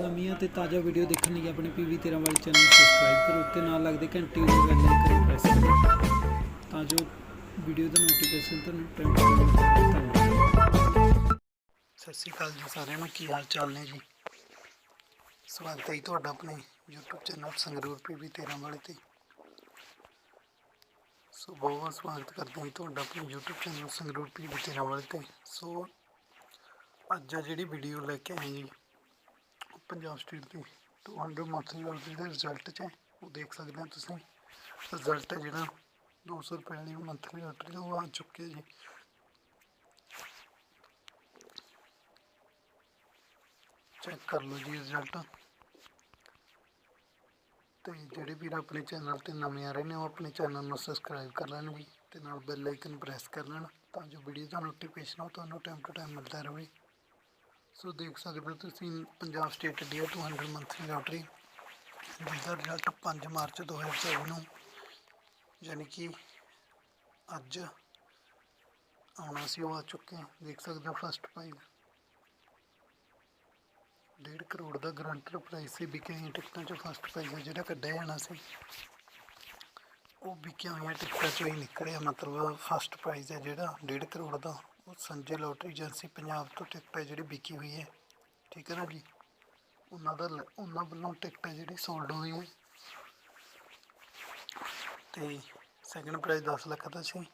ਨਵੀਆਂ ਤੇ ਤਾਜ਼ਾ ਵੀਡੀਓ ਦੇਖਣ ਲਈ ਆਪਣੇ ਪੀਵੀ 13 ਵਾਲੇ ਚੈਨਲ ਨੂੰ ਸਬਸਕ੍ਰਾਈਬ ਕਰੋ ਤੇ ਨਾਲ ਲੱਗਦੇ ਘੰਟੀ ਦੀ ਬੈਲ ਆਈਕਨ ਪ੍ਰੈਸ ਕਰੋ, ਤਾਂ ਜੋ ਵੀਡੀਓ ਦਾ ਨੋਟੀਫਿਕੇਸ਼ਨ ਤੁਹਾਨੂੰ ਟਾਈਮ ਤੇ ਸਤਿ ਸ਼੍ਰੀ ਅਕਾਲ ਜੀ ਸਾਰਿਆਂ ਨੂੰ, ਕੀ ਹਾਲ ਚਾਲ ਨੇ ਜੀ? ਸਵਾਗਤ ਹੈ ਜੀ ਤੁਹਾਡਾ ਆਪਣੇ YouTube ਚੈਨਲ ਸੰਗਰੂਰ ਪੀਵੀ 13 ਵਾਲੇ ਤੇ। ਸੋ ਬਹੁਤ ਬਹੁਤ ਸਵਾਗਤ ਕਰਦੇ ਹਾਂ ਜੀ ਤੁਹਾਡਾ ਆਪਣੇ YouTube ਚੈਨਲ ਸੰਗਰੂਰ ਪੀਵੀ 13 ਵਾਲੇ ਤੇ। ਸੋ ਅੱਜ ਆ ਜਿਹੜੀ ਵੀਡੀਓ ਲੈ ਕੇ ਆਏ ਜੀ ਪੰਜਾਬ ਸਟੇਟ ਦੀ 200 ਮੰਥਲੀ ਲੋਟਰੀ ਦੇ ਰਿਜ਼ਲਟ 'ਚ ਉਹ ਦੇਖ ਸਕਦੇ ਹੋ ਤੁਸੀਂ। ਰਿਜ਼ਲਟ ਹੈ ਜਿਹੜਾ 200 ਰੁਪਏ ਦੀ ਮੰਥਲੀ ਲੋਟਰੀ ਦਾ ਉਹ ਆ ਚੁੱਕਿਆ ਜੀ। ਚੈੱਕ ਕਰ ਲਓ ਜੀ ਰਿਜ਼ਲਟ ਤੇ ਜਿਹੜੇ ਵੀਰ ਆਪਣੇ ਚੈਨਲ ਤੇ ਨਵੇਂ ਆ ਰਹੇ ਨੇ, ਉਹ ਆਪਣੇ ਚੈਨਲ ਨੂੰ ਸਬਸਕ੍ਰਾਈਬ ਕਰ ਲੈਣ ਜੀ, ਤੇ ਨਾਲ ਬੈਲ ਆਈਕਨ ਪ੍ਰੈਸ ਕਰ ਲੈਣ, ਤਾਂ ਜੋ ਵੀਡੀਓ ਦਾ ਨੋਟੀਫਿਕੇਸ਼ਨ ਉਹ ਤੁਹਾਨੂੰ ਟਾਈਮ ਟੂ ਟਾਈਮ ਮਿਲਦਾ ਰਹੇ। ਸੋ ਦੇਖ ਸਕਦੇ ਹੋ ਤੁਸੀਂ ਪੰਜਾਬ ਸਟੇਟ ਡੀਆ 200 ਮੰਥਲੀ ਲੋਟਰੀ ਜਿਹਦਾ ਰਿਜ਼ਲਟ 5 ਮਾਰਚ 2024 ਨੂੰ, ਯਾਨੀ ਕਿ ਅੱਜ ਆਉਣਾ ਸੀ, ਉਹ ਆ ਚੁੱਕਿਆ ਦੇਖ ਸਕਦੇ ਹੋ ਫਸਟ ਪ੍ਰਾਈਜ਼ ਡੇਢ ਕਰੋੜ ਦਾ ਗਰੰਟਰ ਪ੍ਰਾਈਸ ਸੀ, ਵਿਕੀਆਂ ਹੋਈਆਂ ਟਿਕਟਾਂ ਚੋਂ ਫਸਟ ਪ੍ਰਾਈਜ਼ ਜਿਹੜਾ ਕੱਢਿਆ ਜਾਣਾ ਸੀ। ਉਹ ਵਿਕਿਆ ਹੋਈਆਂ ਟਿਕਟਾਂ ਚੋਂ ਹੀ ਨਿਕਲਿਆ, ਮਤਲਬ ਫਸਟ ਪ੍ਰਾਈਜ਼ ਹੈ ਜਿਹੜਾ, ਡੇਢ ਕਰੋੜ ਦਾ। ਉਹ ਸੰਜੇ ਲੋਟਰੀ ਏਜੰਸੀ ਪੰਜਾਬ ਤੋਂ ਟਿਕਟ ਹੈ ਜਿਹੜੀ ਵਿਕੀ ਹੋਈ ਹੈ। ਠੀਕ ਹੈ ਨਾ ਜੀ? ਉਹਨਾਂ ਦਾ ਲ- ਉਹਨਾਂ ਵੱਲੋਂ ਟਿਕਟ ਹੈ ਜਿਹੜੀ ਸੋਲਡ ਹੋਈ ਹੈ। ਤੇ ਸੈਕੰਡ ਪ੍ਰਾਈਜ਼ 10 ਲੱਖ ਦਾ ਸੀ।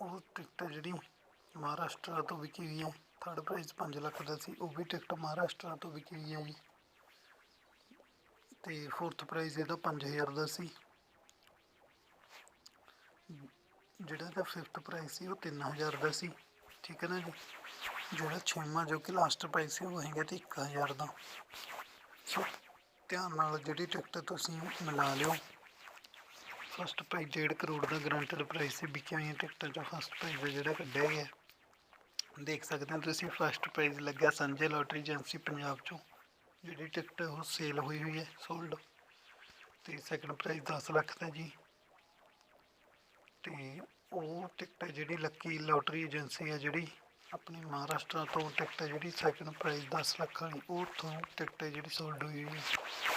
ਉਹ ਟਿਕਟ ਜਿਹੜੀ ਮਹਾਰਾਸ਼ਟਰ ਤੋਂ ਵਿਕੀ ਹੋਈ ਹੈ। ਥਰਡ ਪ੍ਰਾਈਜ਼ 5 ਲੱਖ ਦਾ ਸੀ। ਉਹ ਵੀ ਟਿਕਟ ਮਹਾਰਾਸ਼ਟਰ ਤੋਂ ਵਿਕੀ ਹੋਈ ਹੈ ਜੀ। ਤੇ ਫੋਰਥ ਪ੍ਰਾਈਜ਼ ਇਹਦਾ 5000 ਦਾ ਸੀ। ਜਿਹੜਾ ਇਹਦਾ ਫਿਫਥ ਪ੍ਰਾਈਜ਼ ਸੀ, ਉਹ 3000 ਦਾ ਸੀ। ਠੀਕ ਹੈ ਨਾ ਜੀ? ਜਿਹੜਾ ਛੇਵਾਂ ਜੋ ਕਿ ਲਾਸਟ ਪ੍ਰਾਈਜ਼ ਸੀ, ਉਹ ਹੈਗਾ ਤੇ 1000 ਦਾ। ਸੋ, ਧਿਆਨ ਨਾਲ ਜਿਹੜੀ ਟਿਕਟ ਤੁਸੀਂ ਮਿਲਾ ਲਿਓ। ਫਸਟ ਪ੍ਰਾਈਜ਼ ਡੇਢ ਕਰੋੜ ਦਾ ਗਰੰਟਡ ਪ੍ਰਾਈਜ਼ ਸੀ, ਵਿਕਿਆ ਹੋਈਆਂ ਟਿਕਟਾਂ ਚੋਂ ਫਸਟ ਪ੍ਰਾਈਜ਼ ਜਿਹੜਾ ਕੱਢਿਆ ਗਿਆ। ਦੇਖ ਸਕਦੇ ਹੋ ਤੁਸੀਂ ਫਸਟ ਪ੍ਰਾਈਜ਼ ਲੱਗਿਆ ਸੰਜੇ ਲੋਟਰੀ ਏਜੰਸੀ ਪੰਜਾਬ ਚੋਂ। ਜਿਹੜੀ ਟਿਕਟ ਉਹ ਸੇਲ ਹੋਈ ਹੋਈ ਹੈ ਸੋਲਡ ਤੇ ਸੈਕੰਡ ਪ੍ਰਾਈਜ਼ 10 ਲੱਖ ਦਾ ਜੀ। ਤੇ ਉਹ ਟਿਕਟ ਹੈ ਜਿਹੜੀ ਲੱਕੀ ਲੋਟਰੀ ਏਜੰਸੀ ਹੈ ਜਿਹੜੀ ਆਪਣੀ ਮਹਾਰਾਸ਼ਟਰ ਤੋਂ ਟਿਕਟ ਹੈ ਜਿਹੜੀ ਸੈਕੰਡ ਪ੍ਰਾਈਜ਼ 10 ਲੱਖ ਵਾਲੀ, ਉਹ ਤੋਂ ਟਿਕਟ ਹੈ ਜਿਹੜੀ ਸੋਲਡ ਹੋਈ ਹੈ।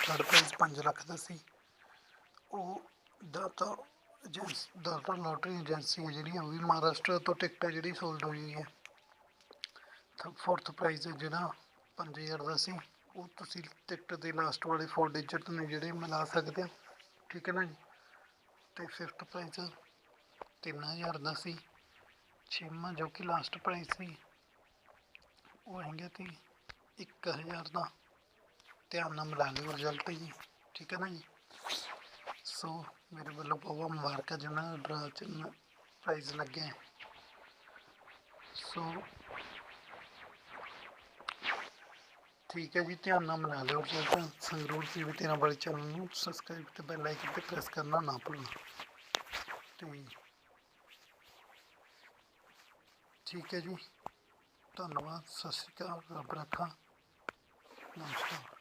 ਥਰਡ ਪ੍ਰਾਈਜ਼ 5 ਲੱਖ ਦਾ ਸੀ। ਉਹ ਦਾਤਾ ਏਜੰਸ ਦਾਤਾ ਲੋਟਰੀ ਏਜੰਸੀ ਹੈ ਜਿਹੜੀ, ਉਹ ਵੀ ਮਹਾਰਾਸ਼ਟਰ ਤੋਂ ਟਿਕਟ ਹੈ ਜਿਹੜੀ ਸੋਲਡ ਹੋਈ ਹੈ। ਤਾਂ ਫੋਰਥ ਪ੍ਰਾਈਜ਼ ਹੈ ਜਿਹੜਾ 5000 ਦਾ ਸੀ। ਉਹ ਤੁਸੀਂ ਟਿਕਟ ਦੇ ਲਾਸਟ ਵਾਲੇ 4 ਡਿਜਿਟ ਨੇ ਜਿਹੜੇ ਮਿਲਾ ਸਕਦੇ ਹੋ। ਠੀਕ ਹੈ ਨਾ ਜੀ? ਤੇ ਫਿਫਥ ਪ੍ਰਾਈਜ਼ 3000 ਦਾ ਸੀ। ਛੇਵਾਂ ਜੋ ਕਿ ਲਾਸਟ ਪ੍ਰਾਈਸ ਸੀ, ਉਹ ਹੈਗਾ ਤੇ 1000 ਦਾ। ਧਿਆਨ ਨਾਲ ਮਿਲਾ ਲਿਓ ਰਿਜ਼ਲਟ ਜੀ, ਠੀਕ ਹੈ ਨਾ ਜੀ? ਸੋ ਮੇਰੇ ਵੱਲੋਂ ਬਹੁਤ ਮੁਬਾਰਕਾਂ ਜਿਹਨਾਂ ਦਾ ਡਰਾ ਚ ਪ੍ਰਾਈਜ਼ ਲੱਗਿਆ। ਸੋ ਠੀਕ ਹੈ ਜੀ, ਧਿਆਨ ਨਾਲ ਮਿਲਾ ਲਿਓ ਰਿਜ਼ਲਟ ਸੰਗਰੂਰ ਸੀ ਵੀ ਤੇਰਾ ਵਾਲੇ ਚੈਨਲ ਨੂੰ ਸਬਸਕ੍ਰਾਈਬ ਤੇ ਬੈਲ ਆਈਕਨ ਤੇ ਪ੍ਰੈਸ ਕਰਨਾ ਨਾ ਭੁੱਲਣਾ। ਤੇ ਠੀਕ ਹੈ ਜੀ। ਧੰਨਵਾਦ ਸਤਿ ਸ਼੍ਰੀ ਅਕਾਲ ਰੱਬ ਰੱਖਾ। ਨਮਸਕਾਰ।